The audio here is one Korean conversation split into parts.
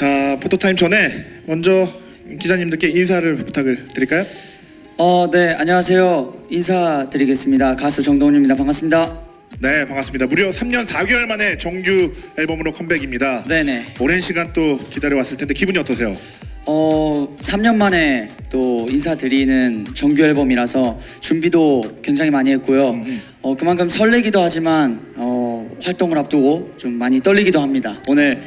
자 포토타임 전에 먼저 기자님들께 인사를 부탁을 드릴까요? 어, 네, 안녕하세요. 인사드리겠습니다. 가수 정동훈입니다. 반갑습니다. 네 반갑습니다. 무려 3년 4개월 만에 정규 앨범으로 컴백입니다. 네네. 오랜 시간 또 기다려 왔을 텐데 기분이 어떠세요? 어, 3년 만에 또 인사드리는 정규 앨범이라서 준비도 굉장히 많이 했고요. 어, 그만큼 설레기도 하지만 어, 활동을 앞두고 좀 많이 떨리기도 합니다. 오늘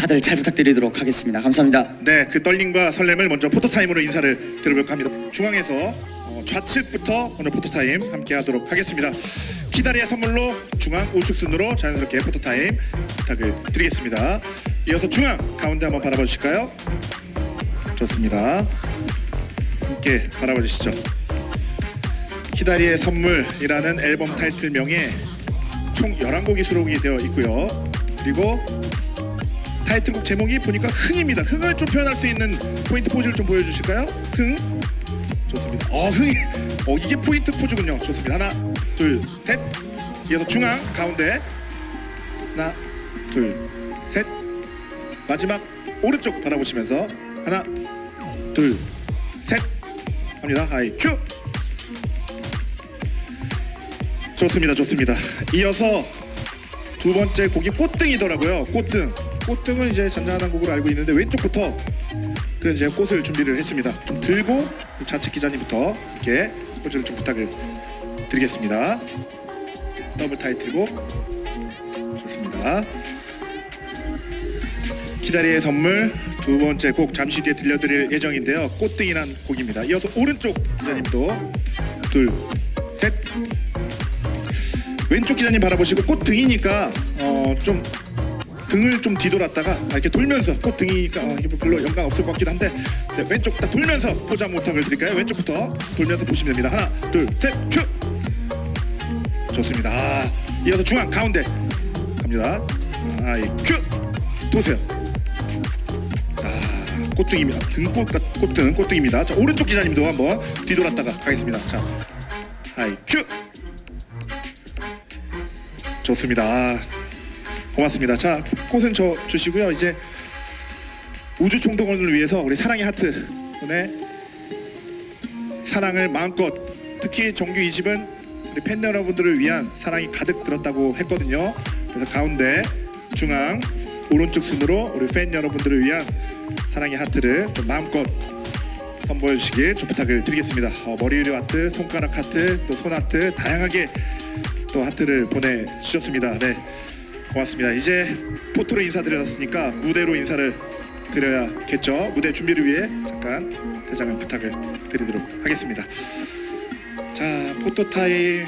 다들 잘 부탁드리도록 하겠습니다. 감사합니다. 네, 그 떨림과 설렘을 먼저 포토타임으로 인사를 드려볼까 합니다. 중앙에서 어, 좌측부터 오늘 포토타임 함께 하도록 하겠습니다. 키다리의 선물로 중앙 우측 순으로 자연스럽게 포토타임 부탁을 드리겠습니다. 이어서 중앙 가운데 한번 바라봐 주실까요? 좋습니다. 함께 바라봐 주시죠. 키다리의 선물이라는 앨범 타이틀명에 총 11곡이 수록이 되어 있고요. 그리고 타이틀곡 제목이 보니까 흥입니다. 흥을 좀 표현할 수 있는 포인트 포즈를 좀 보여주실까요? 흥. 좋습니다. 어 흥이. 어 이게 포인트 포즈군요. 좋습니다. 하나, 둘, 셋. 이어서 중앙 가운데. 하나, 둘, 셋. 마지막 오른쪽 바라보시면서 하나, 둘, 셋. 합니다. 하이 큐. 좋습니다. 좋습니다. 이어서 두 번째 곡이 꽃등이더라고요. 꽃등. 꽃등은 이제 잔잔한 곡으로 알고 있는데 왼쪽부터 그래서 제가 꽃을 준비를 했습니다. 좀 들고 좌측 기자님부터 이렇게 꽃을 좀 부탁을 드리겠습니다. 더블 타이틀곡 좋습니다. 기다리의 선물 두 번째 곡 잠시 뒤에 들려드릴 예정인데요. 꽃등이란 곡입니다. 이어서 오른쪽 기자님도 둘, 셋. 왼쪽 기자님 바라보시고 꽃 등이니까 어, 좀 등을 좀 뒤돌았다가 아, 이렇게 돌면서 꽃 등이니까 어, 이게 뭐 별로 연관 없을 것 같긴 한데 네, 왼쪽 딱 돌면서 한번 부탁을 드릴까요? 왼쪽부터 돌면서 보시면 됩니다. 하나, 둘, 셋, 큐. 좋습니다. 아, 이어서 중앙 가운데 갑니다. 아 이 큐. 도세요. 자, 꽃등입니다. 등꽃 꽃등 꽃등입니다. 자, 오른쪽 기자님도 한번 뒤돌았다가 가겠습니다. 자, 아이 큐. 좋습니다. 아, 고맙습니다. 자, 꽃은 저 주시고요. 이제 우주 총동원을 위해서 우리 사랑의 하트 분의 사랑을 마음껏 특히 정규 2집은 우리 팬 여러분들을 위한 사랑이 가득 들었다고 했거든요. 그래서 가운데 중앙 오른쪽 순으로 우리 팬 여러분들을 위한 사랑의 하트를 좀 마음껏 선보여 주시길 좀 부탁을 드리겠습니다. 어, 머리 위로 하트, 손가락 하트, 또 손 하트 다양하게 또 하트를 보내 주셨습니다. 네, 고맙습니다. 이제 포토로 인사드렸으니까 무대로 인사를 드려야겠죠. 무대 준비를 위해 잠깐 대장을 부탁을 드리도록 하겠습니다. 자, 포토 타임